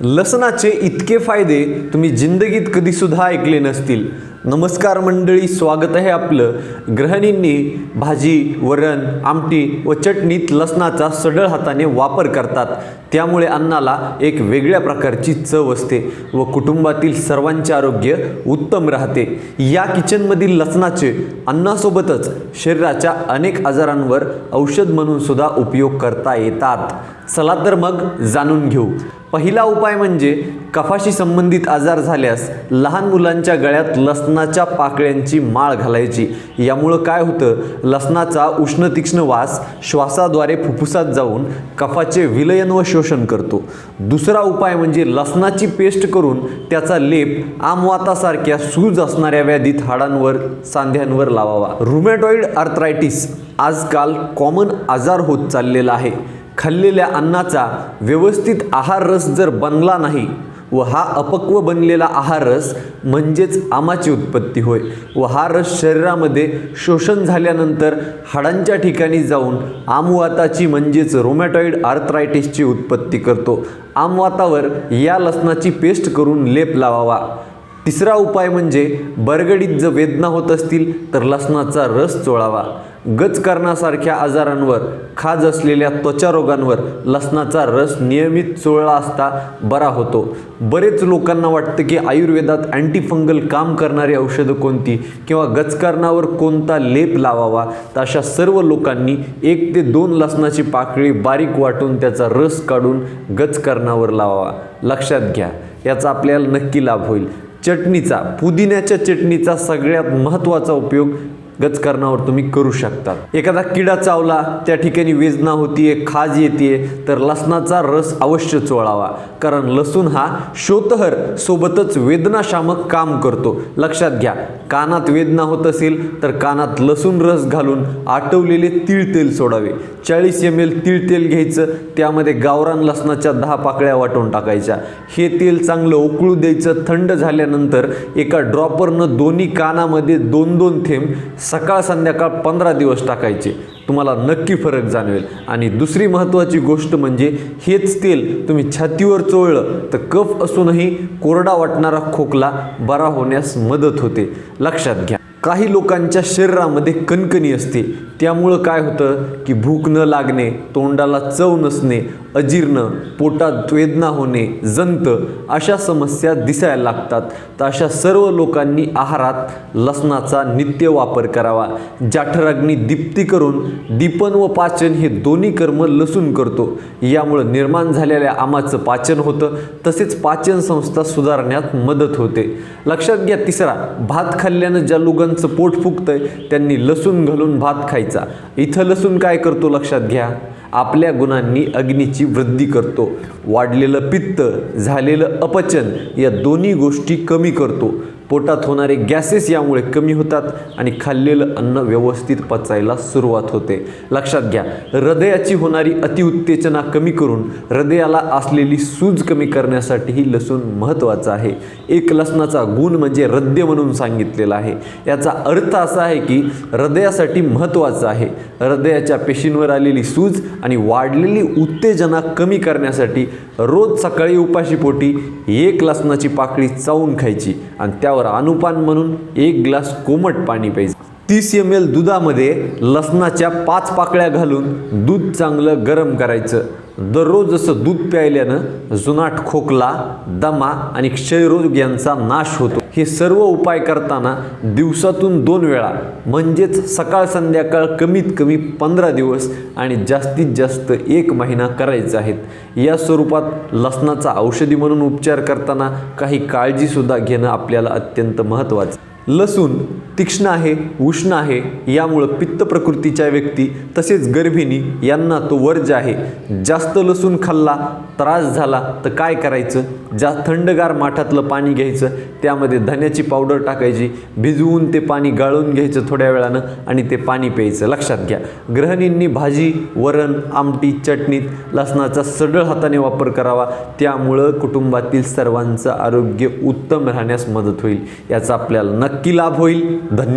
लसणाचे इतके फायदे तुम्ही जिंदगीत कधीसुद्धा ऐकले नसतील. नमस्कार मंडळी स्वागत आहे आपलं. गृहिणींनी भाजी वरण आमटी व चटणीत लसणाचा सडळ हाताने वापर करतात. त्यामुळे अन्नाला एक वेगळ्या प्रकारची चव असते व कुटुंबातील सर्वांचे आरोग्य उत्तम राहते. या किचनमधील लसणाचे अन्नासोबतच शरीराच्या अनेक आजारांवर औषध म्हणून सुद्धा उपयोग करता येतात. चला तर मग जाणून घेऊ. पहिला उपाय म्हणजे कफाशी संबंधित आजार झाल्यास लहान मुलांच्या गळ्यात लसणाच्या पाकळ्यांची माळ घालायची. यामुळं काय होतं? लसणाचा उष्ण तीक्ष्ण वास श्वासाद्वारे फुफ्फुसात जाऊन कफाचे विलयन व शोषण करतो. दुसरा उपाय म्हणजे लसणाची पेस्ट करून त्याचा लेप आमवातासारख्या सूज असणाऱ्या व्याधीत हाडांवर सांध्यांवर लावावा. रुमॅटॉइड आर्थरायटिस आजकाल कॉमन आजार होत चाललेला आहे. खाल्लेल्या अन्नाचा व्यवस्थित आहार रस जर बनला नाही व हा अपक्व बनलेला आहार रस म्हणजेच आमाची उत्पत्ती होय. व हा रस शरीरामध्ये शोषण झाल्यानंतर हाडांच्या ठिकाणी जाऊन आमवाताची म्हणजेच रोमॅटॉइड आर्थरायटिसची उत्पत्ती करतो. आमवातावर या लसणाची पेस्ट करून लेप लावावा. तिसरा उपाय म्हणजे बरगडीत जर वेदना होत असतील तर लसणाचा रस चोळावा. गच करण्यासारख्या आजारांवर खाज असलेल्या त्वचारोगांवर लसणाचा रस नियमित चोळला असता बरा होतो. बरेच लोकांना वाटतं की आयुर्वेदात अँटीफंगल काम करणारी औषधं कोणती किंवा गचकारणावर कोणता लेप लावावा? तर अशा सर्व लोकांनी एक ते दोन लसणाची पाकळी बारीक वाटून त्याचा रस काढून गचकरणावर लावावा. लक्षात घ्या. याचा आपल्याला नक्की लाभ होईल. चटणीचा पुदिन्याच्या चटणीचा सगळ्यात महत्त्वाचा उपयोग गजकरणावर तुम्ही करू शकता. एखादा किडा चावला त्या ठिकाणी वेदना होतीये खाज येते तर लसणाचा रस अवश्य चोळावा. कारण लसूण हा शोतहर सोबतच वेदनाशामक काम करतो. लक्षात घ्या कानात वेदना होत असेल तर कानात लसूण रस घालून आटवलेले तीळ तेल सोडावे. चाळीस एम एल तीळ तेल घ्यायचं त्यामध्ये गावरान लसणाच्या दहा पाकळ्या वाटून टाकायच्या. हे तेल चांगलं उकळू द्यायचं थंड झाल्यानंतर एका ड्रॉपरनं दोन्ही कानामध्ये दोन दोन थेंब सकाळ संध्याकाळ पंधरा दिवस टाकायचे. तुम्हाला नक्की फरक जाणवेल. आणि दुसरी महत्त्वाची गोष्ट म्हणजे हेच तेल तुम्ही छातीवर चोळलं तर कफ असूनही कोरडा वाटणारा खोकला बरा होण्यास मदत होते. लक्षात घ्या. काही लोकांच्या शरीरामध्ये कणकणी असते. त्यामुळं काय होतं की भूक न लागणे तोंडाला चव नसणे अजीर्ण पोटात वेदना होणे जंत अशा समस्या दिसायला लागतात. तर अशा सर्व लोकांनी आहारात लसणाचा नित्य वापर करावा. जाठराग्नी दीप्ती करून दीपन व पाचन हे दोन्ही कर्म लसूण करतो. यामुळं निर्माण झालेल्या आमाचं पाचन होतं. तसेच पाचन संस्था सुधारण्यात मदत होते. लक्षात घ्या तिसरा भात खाल्ल्यानं ज्या लोकांचं पोट फुगतंय त्यांनी लसूण घालून भात खायचा. इथं लसूण काय करतो लक्षात घ्या. आपल्या गुणांनी अग्नीची वृद्धी करतो. वाढलेलं पित्त झालेलं अपचन या दोन्ही गोष्टी कमी करतो. पोटात होणारे गॅसेस यामुळे कमी होतात आणि खाल्लेलं अन्न व्यवस्थित पचायला सुरुवात होते. लक्षात घ्या हृदयाची होणारी अतिउत्तेजना कमी करून हृदयाला असलेली सूज कमी करण्यासाठीही लसूण महत्त्वाचं आहे. एक लसणाचा गुण म्हणजे हृदय म्हणून सांगितलेला आहे. याचा अर्थ असा आहे की हृदयासाठी महत्त्वाचं आहे. हृदयाच्या पेशींवर आलेली सूज आणि वाढलेली उत्तेजना कमी करण्यासाठी रोज सकाळी उपाशीपोटी एक लसणाची पाकळी चावून खायची आणि त्यावर अनुपान म्हणून एक ग्लास कोमट पाणी प्यायचं. तीस एम एल दुधामध्ये लसणाच्या पाच पाकळ्या घालून दूध चांगलं गरम करायचं. दररोज जसं दूध प्यायल्यानं जुनाट खोकला दमा आणि क्षयरोग यांचा नाश होतो. हे सर्व उपाय करताना दिवसातून दोन वेळा म्हणजेच सकाळ संध्याकाळ कमीत कमी पंधरा दिवस आणि जास्तीत जास्त एक महिना करायचे आहेत. या स्वरूपात लसणाचा औषधी म्हणून उपचार करताना काही काळजीसुद्धा घेणं आपल्याला अत्यंत महत्त्वाचं. लसूण तीक्ष्ण आहे उष्ण आहे यामुळं पित्त प्रकृतीच्या व्यक्ती तसेच गर्भिणी यांना तो वर्ज आहे. जास्त लसूण खाल्ला त्रास झाला तर काय करायचं? जा थंडगार माठातलं पाणी घ्यायचं त्यामध्ये धन्याची पावडर टाकायची भिजवून ते पाणी गाळून घ्यायचं थोड्या वेळानं आणि ते पाणी प्यायचं. लक्षात घ्या. गृहिणींनी भाजी वरण आमटी चटणीत लसणाचा सडळ हाताने वापर करावा. त्यामुळं कुटुंबातील सर्वांचं आरोग्य उत्तम राहण्यास मदत होईल. याचा आपल्याला नक्की लाभ होईल. धन्यवाद.